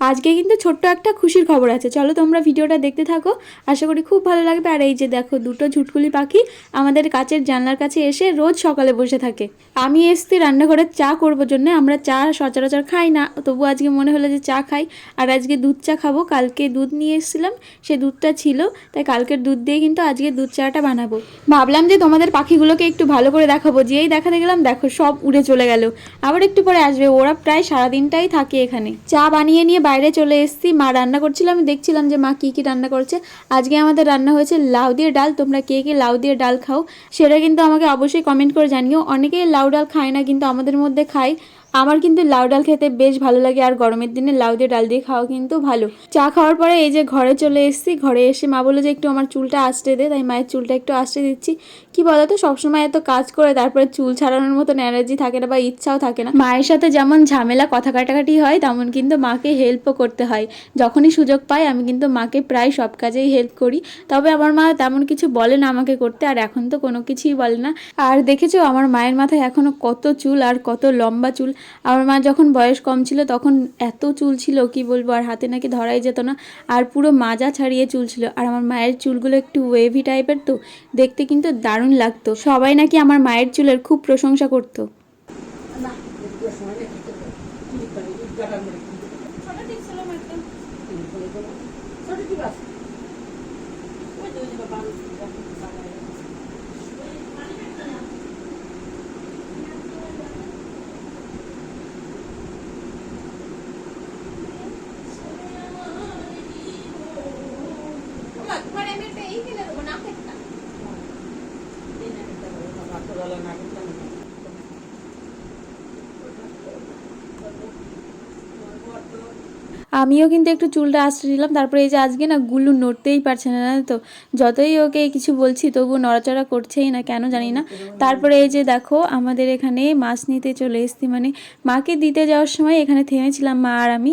আজকে কিন্তু ছোট্ট একটা খুশির খবর আছে। চলো তোমরা ভিডিওটা দেখতে থাকো। আশা করি খুব ভালো লাগবে। আর এই যে দেখো, দুটো ঝুটকুলি পাখি আমাদের কাছের জানলার কাছে এসে রোজ সকালে বসে থাকে। আমি এসছি রান্নাঘরে চা করব জন্য। আমরা চা সচরাচর খাই না। তবু আজকে মনে হলো যে চা খাই। আর আজকে দুধ চা খাব। কালকে দুধ নিয়ে এসেছিলাম। সে দুধটা ছিল। তাই কালকের দুধ দিয়ে কিন্তু আজকে দুধ চাটা বানাবো। ভাবলাম যে তোমাদের পাখিগুলোকে একটু ভালো করে দেখাবো। যেই দেখাতে গেলাম দেখো সব উড়ে চলে গেল। আবার একটু পরে আসবে। ওরা প্রায় সারাদিনটাই থাকে এখানে। চা বানিয়ে নিয়ে বাইরে চলে এসেছি। মা রান্না করছিল, আমি দেখছিলাম যে মা কী কী রান্না করছে। আজকে আমাদের রান্না হয়েছে লাউ দিয়ে ডাল। তোমরা কে কে লাউ দিয়ে ডাল খাও, সেটা কিন্তু আমাকে অবশ্যই কমেন্ট করে জানিও। অনেকেই লাউ ডাল খায় না, কিন্তু আমাদের মধ্যে খায়। আমার কিন্তু লাউ ডাল খেতে বেশ ভালো লাগে, আর গরমের দিনে লাউ দিয়ে ডাল দিয়ে খাওয়া কিন্তু ভালো। চা খাওয়ার পরে এই যে ঘরে চলে এসেছি, ঘরে এসে মা বলল যে একটু আমার চুলটা আঁচড়ে দে, তাই মায়ের চুলটা একটু আঁচড়ে দিচ্ছি। কি বলতো, সবসময় এত কাজ করে তারপরে চুল ছাড়ানোর মতন এনার্জি থাকে না বা ইচ্ছাও থাকে না। মায়ের সাথে যেমন ঝামেলা, কথা কাটাকাটি হয়, তেমন কিন্তু মাকে হেল্পও করতে হয়। যখনই সুযোগ পাই, আমি কিন্তু মাকে প্রায় সব কাজেই হেল্প করি। তবে আমার মা তেমন কিছু বলে না আমাকে করতে, আর এখন তো কোনো কিছুই বলে না। আর দেখেছ, আমার মায়ের মাথায় এখনও কত চুল আর কত লম্বা চুল। আমার মা যখন বয়স কম ছিল তখন এত চুল ছিল, কি বলব, আর হাতে নাকি ধরাই যেত না, আর পুরো মাজা ছাড়িয়ে চুল ছিল। আর আমার মায়ের চুলগুলো একটু ওয়েভি টাইপের তো, দেখতে কিন্তু দারুণ লাগতো। সবাই নাকি আমার মায়ের চুলের খুব প্রশংসা করতো। আমিও কিন্তু একটু চুলটা আশ্রয় নিলাম তারপরে এই যে আজকে না গুল্লু নড়তেই পারছে না তো? যতই ওকে কিছু বলছি তবু নড়াচড়া করছেই না কেন জানি না? তারপরে এই যে দেখো আমাদের এখানে মাছ নিতে চলে এসেছি মানে মাকে দিতে যাওয়ার সময় এখানে থেমেছিলাম মা আর আমি।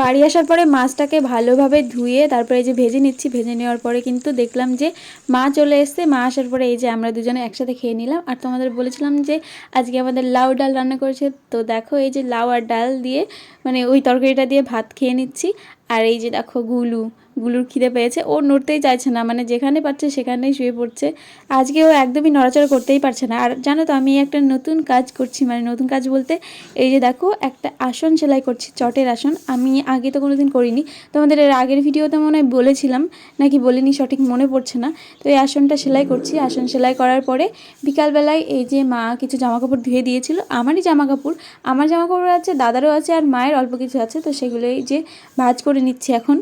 বাড়ি আসার পরে মাছটাকে ভালোভাবে ধুয়ে তারপরে এই যে ভেজে নিচ্ছি, ভেজে নেওয়ার পরে কিন্তু দেখলাম যে মা চলে এসছে। মা আসার পরে এই যে আমরা দুজনে একসাথে খেয়ে নিলাম। আর তোমাদের বলেছিলাম যে আজকে আমাদের লাউ ডাল রান্না করেছে। তো দেখো এই যে লাউ আর ডাল দিয়ে মানে ওই তরকারিটা দিয়ে ভাত খেয়ে নিচ্ছি। আর এই যে দেখো গুলু, গুলুর খিদে পেয়েছে। ও নড়তেই চাইছে না মানে যেখানে পাচ্ছে সেখানেই শুয়ে পড়ছে। আজকে ও একদমই নড়াচড়া করতেই পারছে না। আর জানো তো, আমি একটা নতুন কাজ করছি মানে নতুন কাজ বলতে, এই যে দেখো, একটা আসন সেলাই করছি, চটের আসন। আমি আগে তো কোনো দিন করিনি। তোমাদের এর আগের ভিডিওতে মনে হয় বলেছিলাম, নাকি বলিনি, সঠিক মনে পড়ছে না। তো এই আসনটা সেলাই করছি। আসন সেলাই করার পরে বিকালবেলায় এই যে মা কিছু জামা কাপড় ধুয়ে দিয়েছিল। আমারই জামা কাপড় আমার জামা কাপড় আছে, দাদারও আছে, আর মায়ের অল্প কিছু আছে। তো সেগুলোই যে ভাজ করে নিচ্ছি এখন।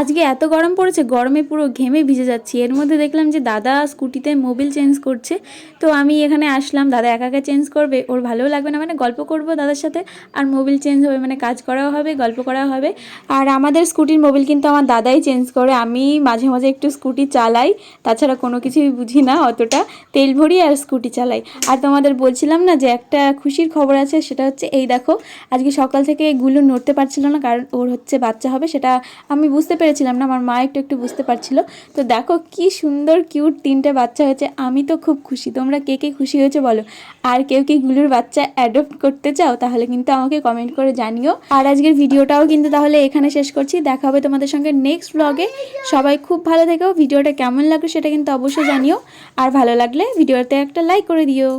আজকে এত গরম পড়েছে, গরমে পুরো ঘেমে ভিজে যাচ্ছি। এর মধ্যে দেখলাম যে দাদা স্কুটিতে মোবিল চেঞ্জ করছে। তো আমি এখানে আসলাম, দাদা একা একা চেঞ্জ করবে, ওর ভালোও লাগবে না। মানে গল্প করব দাদার সাথে, আর মোবিল চেঞ্জ হবে মানে কাজ করাও হবে, গল্প করাও হবে। আর আমাদের স্কুটির মোবিল কিন্তু আমার দাদাই চেঞ্জ করে। আমি মাঝে মাঝে একটু স্কুটি চালাই, তাছাড়া কোনো কিছুই বুঝি না অতটা। তেল ভরি আর স্কুটি চালাই। আর তোমাদের বলছিলাম না যে একটা খুশির খবর আছে, সেটা হচ্ছে এই দেখো, আজকে সকাল থেকে গুলো নড়তে পারছিল না, কারণ ওর হচ্ছে বাচ্চা হবে, সেটা আমি বুঝতে পেরেছিলাম না, আমার মা একটু একটু বুঝতে পারছিল। তো দেখো কি সুন্দর, কিউট তিনটে বাচ্চা হয়েছে, আমি তো খুব খুশি। তোমরা কে কে খুশি হয়েছে বলো? আর কেউ কি গুলুর বাচ্চা অ্যাডপ্ট করতে চাও? তাহলে কিন্তু আমাকে কমেন্ট করে জানিও। আর আজকের ভিডিওটাও কিন্তু তাহলে এখানে শেষ করছি। দেখা হবে তোমাদের সঙ্গে নেক্সট ব্লগে সবাই খুব ভালো থেকো। ভিডিওটা কেমন লাগল সেটা কিন্তু অবশ্যই জানিও। আর ভালো লাগলে ভিডিওতে একটা লাইক করে দিও।